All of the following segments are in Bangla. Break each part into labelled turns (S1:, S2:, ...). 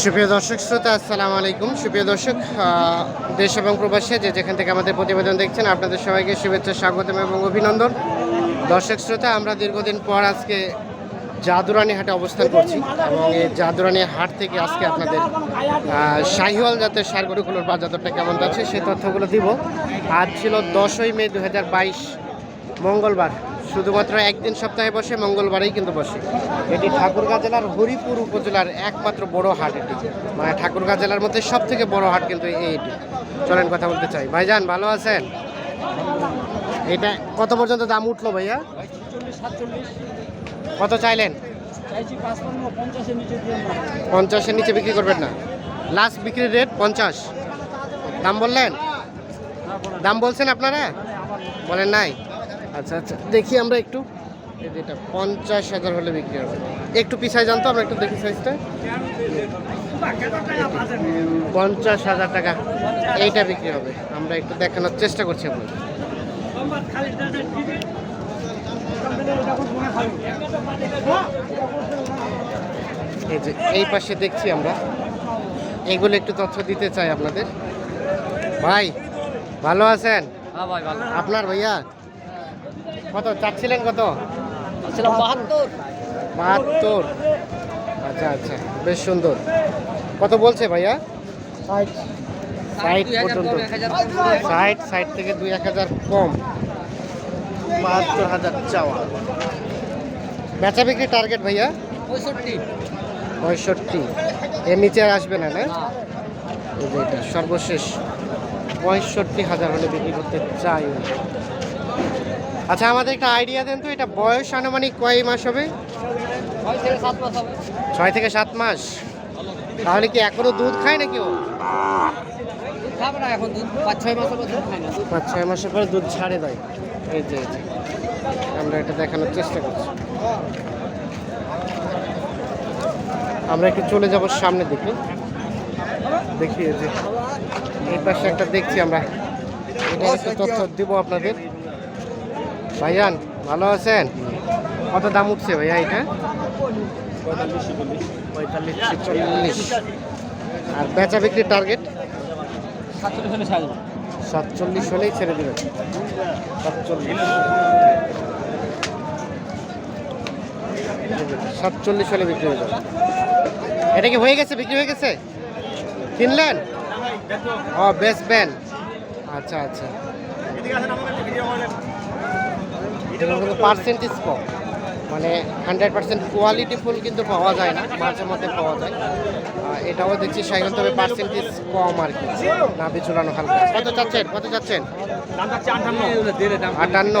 S1: সুপ্রিয় দর্শক, শ্রোতা, আসসালামু আলাইকুম। সুপ্রিয় দর্শক দেশ এবং প্রবাসে যে যেখান থেকে আমাদের প্রতিবেদন দেখছেন, আপনাদের সবাইকে শুভেচ্ছা, স্বাগতম এবং অভিনন্দন। দর্শক, শ্রোতা, আমরা দীর্ঘদিন পর আজকে জাদুরানি হাটে অবস্থান করছি এবং এই জাদুরানি হাট থেকে আজকে আপনাদের শাহিওয়াল জাতের সার গরুগুলোর বাজারটা কেমন যাচ্ছে, সেই তথ্যগুলো দিব। আজ ছিল দশই মে দু হাজার বাইশ, মঙ্গলবার। শুধুমাত্র একদিন সপ্তাহে বসে, মঙ্গলবারেই কিন্তু বসে। এটি ঠাকুরগাঁ জেলার হরিপুর উপজেলার একমাত্র বড় হাট এটি। মানে ঠাকুরগাঁ জেলার মধ্যে সব থেকে বড় হাট কিন্তু এইটি চলেন কথা বলতে চাই। ভাইজান, ভালো আছেন? এটা কত পর্যন্ত দাম উঠল ভাইয়া? কত চাইলেন? পঞ্চাশের নিচে বিক্রি করবেন না। লাস্ট বিক্রির রেট পঞ্চাশ। দাম বললেন? দাম বলছেন আপনারা? বলেন নাই। আচ্ছা আচ্ছা দেখি আমরা একটু। এটা পঞ্চাশ হাজার হলে বিক্রি হবে। একটু পিছায় জানতো আমরা একটু দেখি সাইজটা পঞ্চাশ হাজার টাকা এইটা বিক্রি হবে। আমরা একটু দেখানোর চেষ্টা করছি আপনার এই যে এই পাশে দেখছি আমরা। এগুলো একটু তথ্য দিতে চাই আপনাদের। ভাই ভালো আছেন?
S2: হ্যাঁ
S1: আপনার ভাইয়া? কত? চাচ্ছিলেন কত?
S2: ছিলাম বাহাত্তর।
S1: বাহাত্তর। আচ্ছা আচ্ছা বেশ সুন্দর। কত বলছে ভাইয়া? ষাট। পর্যন্ত। ষাট ষাট থেকে দুই এক হাজার কম। বাহাত্তর হাজার চাওয়া। বেচা বিক্রি টার্গেট ভাইয়া?
S2: পঁয়ষট্টি।
S1: পঁয়ষট্টি। এর নিচে আর আসবে না না? এটা সর্বশেষ পঁয়ষট্টি হাজার হলে বিক্রি করতে চাই। আচ্ছা আমাদের একটা আইডিয়া দেন তো, এটা বয়স আনুমানিক কয় মাস হবে?
S2: ছয় থেকে সাত মাস।
S1: তাহলে কি এখনও দুধ খায় নাকি ও?
S2: পাঁচ ছয় মাসের
S1: পরে দুধ ছাড়ে দেয় এই যে আমরা এটা দেখানোর চেষ্টা করছি। আমরা একটু চলে যাব সামনে দিকে। দেখি, এই পাশে একটা দেখছি আমরা। এটা তথ্য দিব আপনাদের। ভাইজান ভালো আছেন? কত দাম উঠছে ভাইয়া এটা? পঁয়তাল্লিশ আর বেচা বিক্রির টার্গেট
S2: সাতচল্লিশ
S1: হলেই ছেড়ে দেবেন। সাতচল্লিশ। সাতচল্লিশ হলে বিক্রি হয়ে যাবে। এটা কি হয়ে গেছে? বিক্রি হয়ে গেছে? কিনলেন? ও বেস্ট ব্যান আচ্ছা আচ্ছা। পার্সেন্টেজ কম। মানে হান্ড্রেড পার্সেন্ট কোয়ালিটি ফুল কিন্তু পাওয়া যায় না মাঝে মধ্যে পাওয়া যায়। এটাও দেখছি সাইকেল তবে পার্সেন্টেজ কম আর কি। নাভি ঝুলানো হালকা। কত চাচ্ছেন? কত চাচ্ছেন? আটান্ন।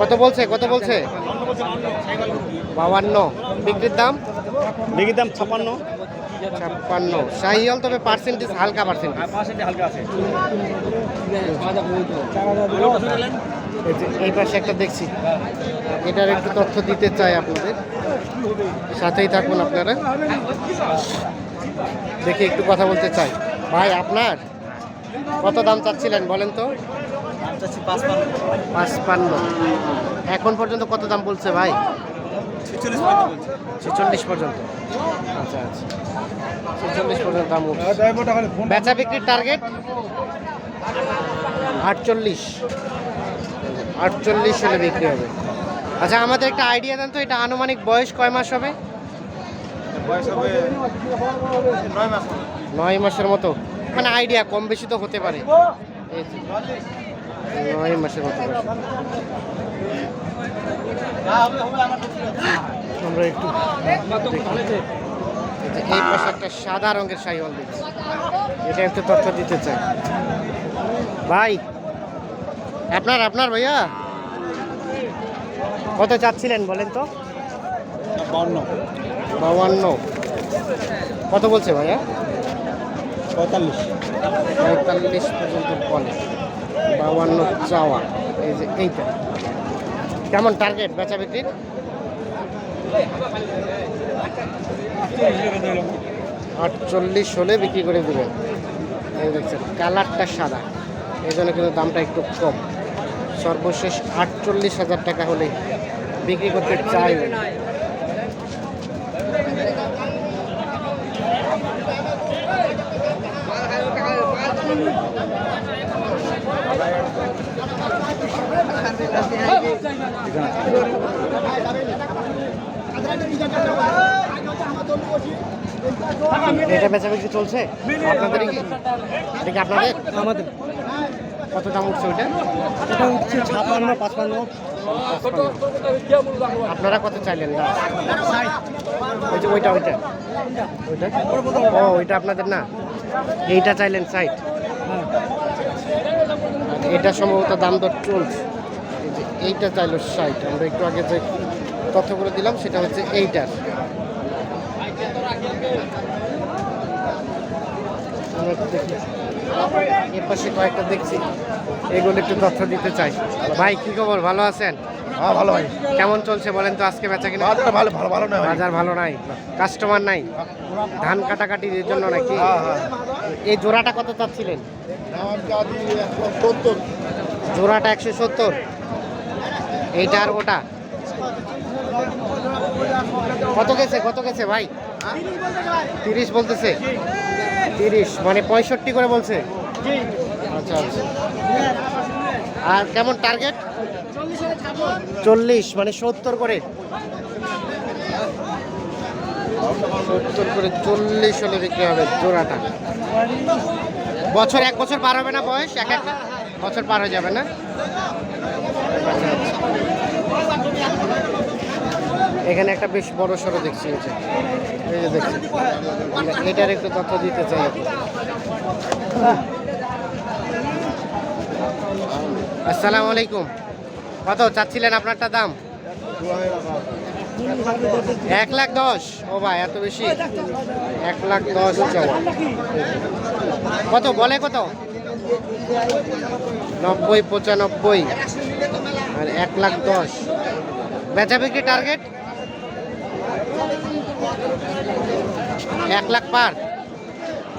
S1: কত বলছে? কত বলছে? বাউান্ন। বিক্রির দাম?
S3: বিক্রির দাম ছাপান্ন।
S1: ছাপ্পান্ন শাহিয়াল তবে পার্সেন্টেজ হালকা পার্সেন্টেজ
S3: হালকা আছে।
S1: এই পাশে একটা দেখছি। এটার একটু তথ্য দিতে চাই আপনাদের। সাথেই থাকুন আপনারা। দেখি একটু কথা বলতে চাই। ভাই আপনার কত দাম চাচ্ছিলেন বলেন তো? পাঁচপান্ন। এখন পর্যন্ত কত দাম বলছে ভাই? ছেচল্লিশ পর্যন্ত আচ্ছা আচ্ছা। ছেচল্লিশ পর্যন্ত দাম বেচা বিক্রির টার্গেট? আটচল্লিশ। আটচল্লিশ হলে বিক্রি হবে। আচ্ছা আমাদের একটা আইডিয়া দেন তো এটা আনুমানিক বয়স কয় মাস হবে?
S3: নয়
S1: মাসের মতো। মানে আইডিয়া কম বেশি তো হতে পারে। নয় মাসের মতো আমরা একটু এই পাশে একটা সাদা রঙের সাইওয়াল দেখছি এটা একটু তথ্য দিতে চাই। ভাই আপনার আপনার ভাইয়া? কত চাচ্ছিলেন বলেন তো?
S3: বাউন্ন।
S1: বাউান্ন কত বলছে ভাইয়া?
S3: পঁয়তাল্লিশ।
S1: পঁয়তাল্লিশ পর্যন্ত বলে। বাউান্ন চাওয়া। এই যে এইটা। কেমন টার্গেট বেচা বিক্রির আটচল্লিশ হলে বিক্রি করে দেবেন। এই দেখছেন কালারটা সাদা। এই জন্য কিন্তু দামটা একটু কম। সর্বশেষ আটচল্লিশ হাজার টাকা হলে বিক্রি করতে চাই। এটা বেচা বিক্রি চলছে? আপনাদের কি? এটা কি আপনাদের?
S2: আমাদের।
S1: কত দাম উঠছে ওইটা?
S2: এটা উঠছে ছাপান্ন পাঁচপান্ন।
S1: আপনারা কত চাইলেন? না ওই যে ওইটা ওইটা। ওইটা? ও ওইটা আপনাদের না? এইটা চাইলেন সাইট এটা সম্ভবত দাম দর চলছে। এইটা চাইলো সাইট আমরা একটু আগে যে তথ্যগুলো দিলাম সেটা হচ্ছে এইটার। আমরা একটু দেখি। এর পাশে কয়েকটা দেখছি। এগুলো একটু তথ্য দিতে চাই। ভাই কি খবর? ভালো আছেন?
S3: হ্যাঁ ভালো ভাই।
S1: কেমন চলছে বলেন তো আজকে বেচা কিনা?
S3: বাজার ভালো ভালো ভালো না
S1: বাজার ভালো নাই? কাস্টমার নাই? ধান কাটাকাটির জন্য নাকি?
S3: হ্যাঁ হ্যাঁ।
S1: এই জোড়াটা কত চাচ্ছিলেন? জোড়াটা একশো সত্তর? এইটা আর ওটা? কত গেছে কত গেছে ভাই? তিরিশ বলতেছে। তিরিশ মানে পঁয়ষট্টি করে বলছে? আচ্ছা আচ্ছা। আর কেমন টার্গেট চল্লিশ মানে সত্তর করে। সত্তর করে চল্লিশ হলে বিক্রি হবে জোড়াটা। বছর এক বছর পার হবে না বয়স? এক এক বছর পার হয়ে যাবে না? এখানে একটা বেশ বড় সড়ো দেখছি এই যে। দেখছি এটার একটু তথ্য দিতে চাই। আসসালামু আলাইকুম। কত চাচ্ছিলেন আপনারটা দাম? এক লাখ দশ। ও ভাই, এত বেশি? এক লাখ দশ কত, বলে কত? নব্বই, পঁচানব্বই। আর এক লাখ দশ। বেচা বিক্রি টার্গেট? এক লাখ পার?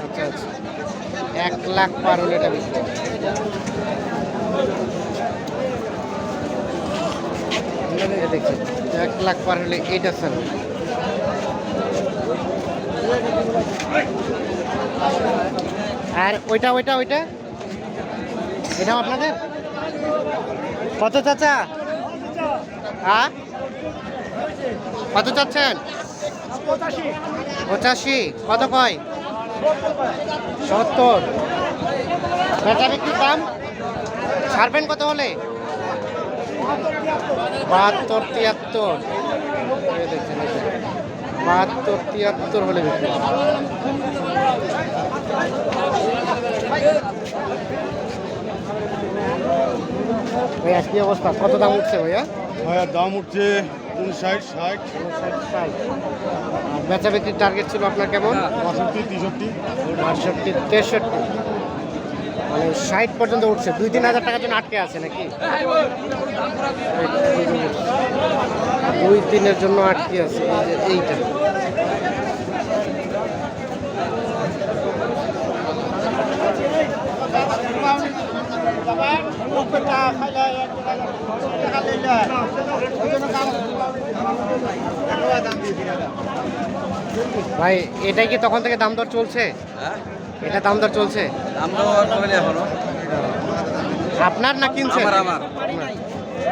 S1: আচ্ছা আচ্ছা। এক লাখ পার হলে এটা বিক্রি। দেখছেন, এক লাখ পার হলে এইটা স্যার আর ওইটা ওইটা ওইটা? এটাও আপনাদের? কত চাচা? হ্যাঁ কত চাচ্ছেন? পঁচাশি। কত কয়? সত্তর। বেচা বিক্রির দাম? ছাড়বেন কত হলে? বাহাত্তর তিয়াত্তর। দেখছেন বাহাত্তর তিয়াত্তর হলে বিক্রি কি অবস্থা? কত দাম উঠছে ভাইয়া?
S3: ভাইয়া দাম উঠছে উনষাট ষাট।
S1: আর বেচা বিক্রির টার্গেট ছিল আপনার কেমন?
S3: বাষট্টি তেষট্টি।
S1: বাষট্টি তেষট্টি। মানে ষাট পর্যন্ত উঠছে। দুই তিন হাজার টাকার জন্য আটকে আছে নাকি? দুই তিনের জন্য আটকে আছে। এই যে এইটা। ভাই এটাই কি তখন থেকে দাম দর চলছে? এটা দাম দর চলছে?
S2: এখনও।
S1: আপনার না
S2: আমার, আমার।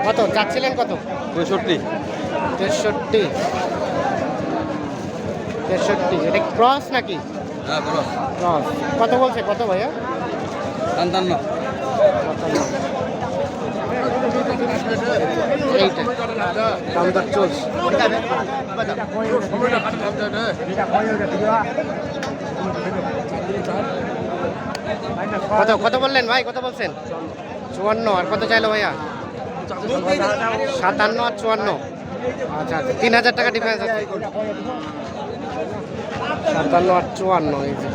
S1: কত? চাচ্ছিলেন কত?
S2: পঁয়ষট্টি।
S1: তেষট্টি। তেষট্টি। এটা ক্রস নাকি?
S2: হ্যাঁ
S1: ক্রস। কত বলছে? কত ভাইয়া?
S2: সন্তান্ন
S1: কত কত বললেন ভাই? কত বলছেন? চুয়ান্ন। আর কত চাইলো ভাইয়া? সাতান্ন আর চুয়ান্ন। আচ্ছা আচ্ছা। তিন হাজার টাকা ডিফারেন্স আছে। সাতান্ন আর চুয়ান্ন, এই যে।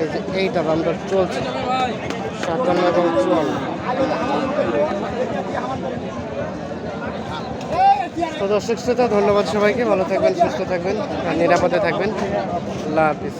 S1: এই যে এইটা দামটা চলছে। সাতান্ন এবং চুয়ান্ন। তো দর্শক শ্রোতা, ধন্যবাদ সবাইকে। ভালো থাকবেন, সুস্থ থাকবেন, আর নিরাপদে থাকবেন। আল্লাহ হাফিজ।